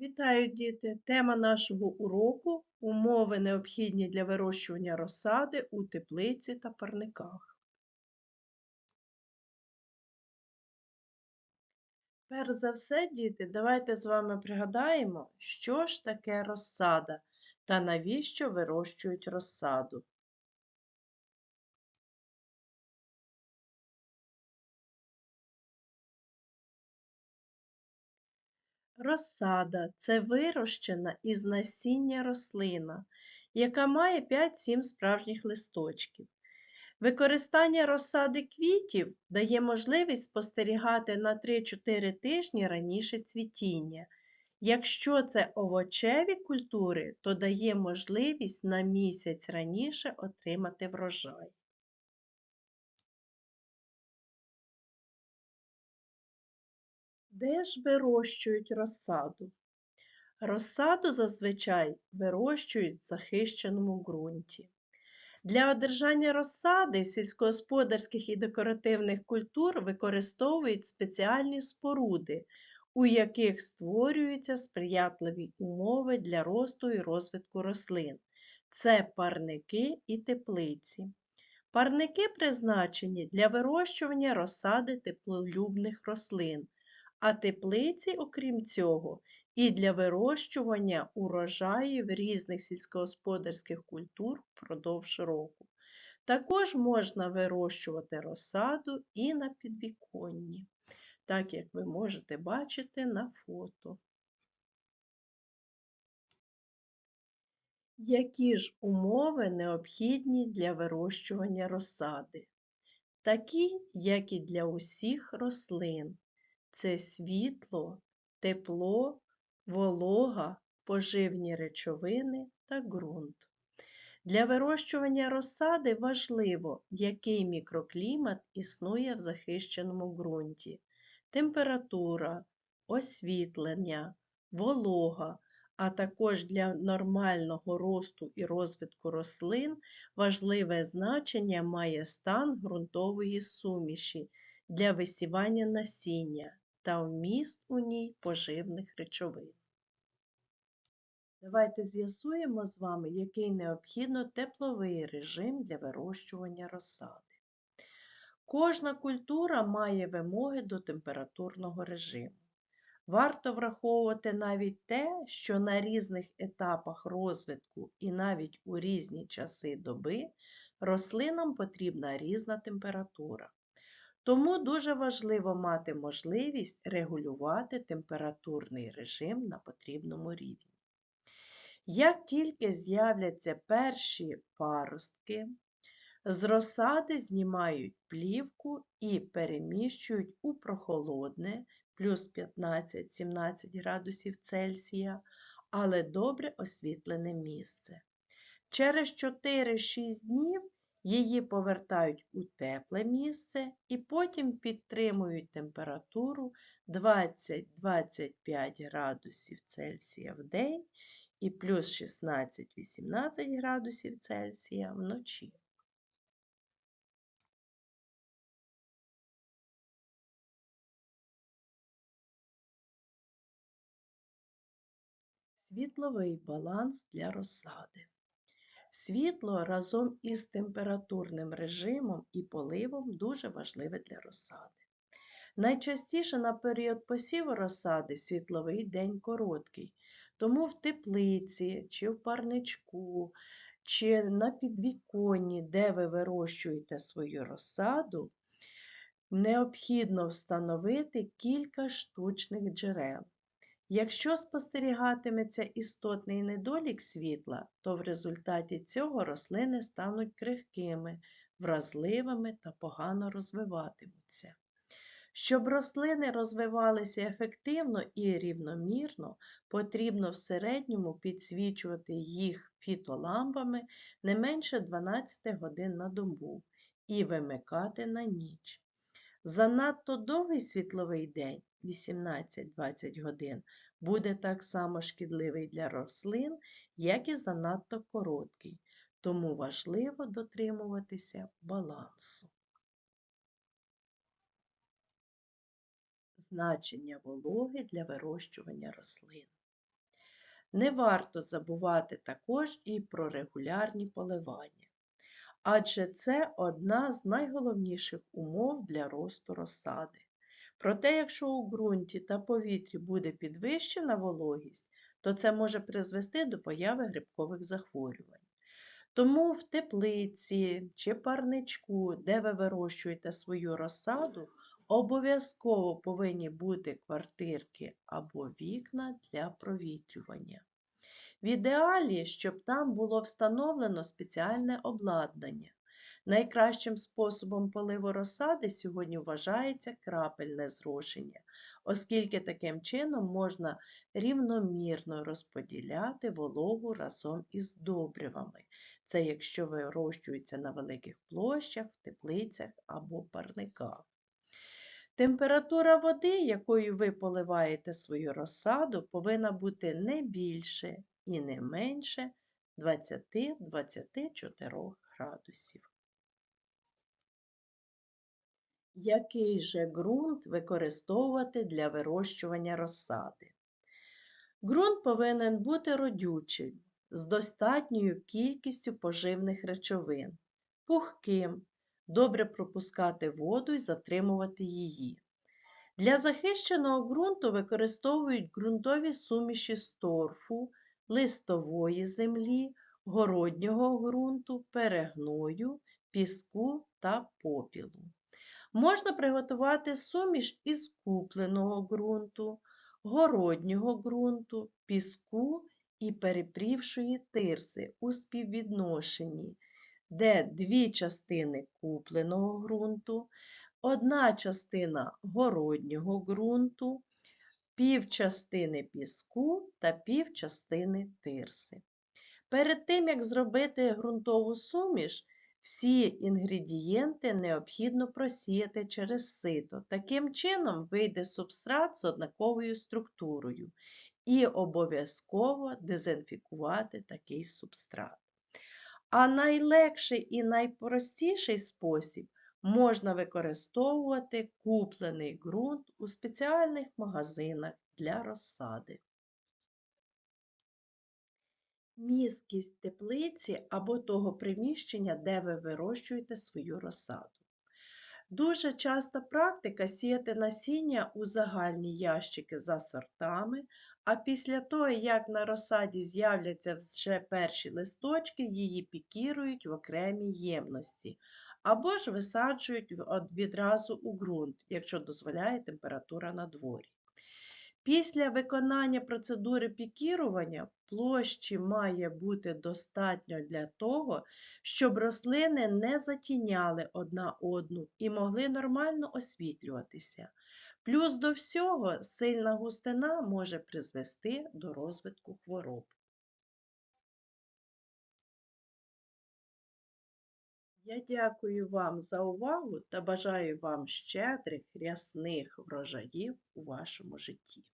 Вітаю, діти! Тема нашого уроку умови необхідні для вирощування розсади у теплиці та парниках. Перш за все, діти, давайте з вами пригадаємо, що ж таке розсада та навіщо вирощують розсаду. Розсада це вирощена із насіння рослина, яка має 5-7 справжніх листочків. Використання розсади квітів дає можливість спостерігати на 3-4 тижні раніше цвітіння. Якщо це овочеві культури, то дає можливість на місяць раніше отримати врожай. Де ж вирощують розсаду? Розсаду зазвичай вирощують в захищеному ґрунті. Для одержання розсади сільськогосподарських і декоративних культур використовують спеціальні споруди, у яких створюються сприятливі умови для росту і розвитку рослин. Це парники і теплиці. Парники призначені для вирощування розсади теплолюбних рослин а теплиці, окрім цього, і для вирощування урожаїв різних сільськогосподарських культур впродовж року. Також можна вирощувати розсаду і на підвіконні, так як ви можете бачити на фото. Які ж умови необхідні для вирощування розсади? Такі, як і для усіх рослин це світло, тепло, волога, поживні речовини та ґрунт. Для вирощування розсади важливо, який мікроклімат існує в захищеному ґрунті, температура, освітлення, волога, а також для нормального росту і розвитку рослин важливе значення має стан ґрунтової суміші для висівання насіння, та вміст у ній поживних речовин. Давайте з'ясуємо з вами, який необхідно тепловий режим для вирощування розсади. Кожна культура має вимоги до температурного режиму. Варто враховувати навіть те, що на різних етапах розвитку і навіть у різні часи доби рослинам потрібна різна температура. Тому дуже важливо мати можливість регулювати температурний режим на потрібному рівні. Як тільки з'являться перші паростки, з розсади знімають плівку і переміщують у прохолодне плюс 15-17 градусів Цельсія, але добре освітлене місце. Через 4-6 днів Її повертають у тепле місце і потім підтримують температуру 20-25 градусів Цельсія в день і плюс 16-18 градусів Цельсія вночі. Світловий баланс для розсади. Світло разом із температурним режимом і поливом дуже важливе для розсади. Найчастіше на період посіву розсади світловий день короткий, тому в теплиці, чи в парничку, чи на підвіконні, де ви вирощуєте свою розсаду, необхідно встановити кілька штучних джерел. Якщо спостерігатиметься істотний недолік світла, то в результаті цього рослини стануть крихкими, вразливими та погано розвиватимуться. Щоб рослини розвивалися ефективно і рівномірно, потрібно в середньому підсвічувати їх фітолампами не менше 12 годин на добу і вимикати на ніч. Занадто довгий світловий день 18-20 годин буде так само шкідливий для рослин, як і занадто короткий, тому важливо дотримуватися балансу. Значення вологи для вирощування рослин. Не варто забувати також і про регулярні поливання, адже це одна з найголовніших умов для росту розсади. Проте, якщо у ґрунті та повітрі буде підвищена вологість, то це може призвести до появи грибкових захворювань. Тому в теплиці чи парничку, де ви вирощуєте свою розсаду, обов'язково повинні бути квартирки або вікна для провітрювання. В ідеалі, щоб там було встановлено спеціальне обладнання. Найкращим способом поливу розсади сьогодні вважається крапельне зрошення, оскільки таким чином можна рівномірно розподіляти вологу разом із добривами. Це якщо вирощується на великих площах, в теплицях або парниках. Температура води, якою ви поливаєте свою розсаду, повинна бути не більше і не менше 20-24 градусів. Який же ґрунт використовувати для вирощування розсади? Ґрунт повинен бути родючим, з достатньою кількістю поживних речовин, пухким, добре пропускати воду і затримувати її. Для захищеного ґрунту використовують ґрунтові суміші з торфу, листової землі, городнього ґрунту, перегною, піску та попілу. Можна приготувати суміш із купленого ґрунту, городнього ґрунту, піску і перепрівшої тирси у співвідношенні, де дві частини купленого ґрунту, одна частина городнього ґрунту, півчастини піску та півчастини тирси. Перед тим, як зробити ґрунтову суміш, всі інгредієнти необхідно просіяти через сито. Таким чином вийде субстрат з однаковою структурою і обов'язково дезінфікувати такий субстрат. А найлегший і найпростіший спосіб можна використовувати куплений ґрунт у спеціальних магазинах для розсади. Місткість теплиці або того приміщення, де ви вирощуєте свою розсаду. Дуже часта практика сіяти насіння у загальні ящики за сортами, а після того, як на розсаді з'являться вже перші листочки, її пікірують в окремій ємності, або ж висаджують відразу у ґрунт, якщо дозволяє температура на дворі. Після виконання процедури пікірування площі має бути достатньо для того, щоб рослини не затіняли одна одну і могли нормально освітлюватися. Плюс до всього сильна густина може призвести до розвитку хвороб. Я дякую вам за увагу та бажаю вам щедрих рясних врожаїв у вашому житті.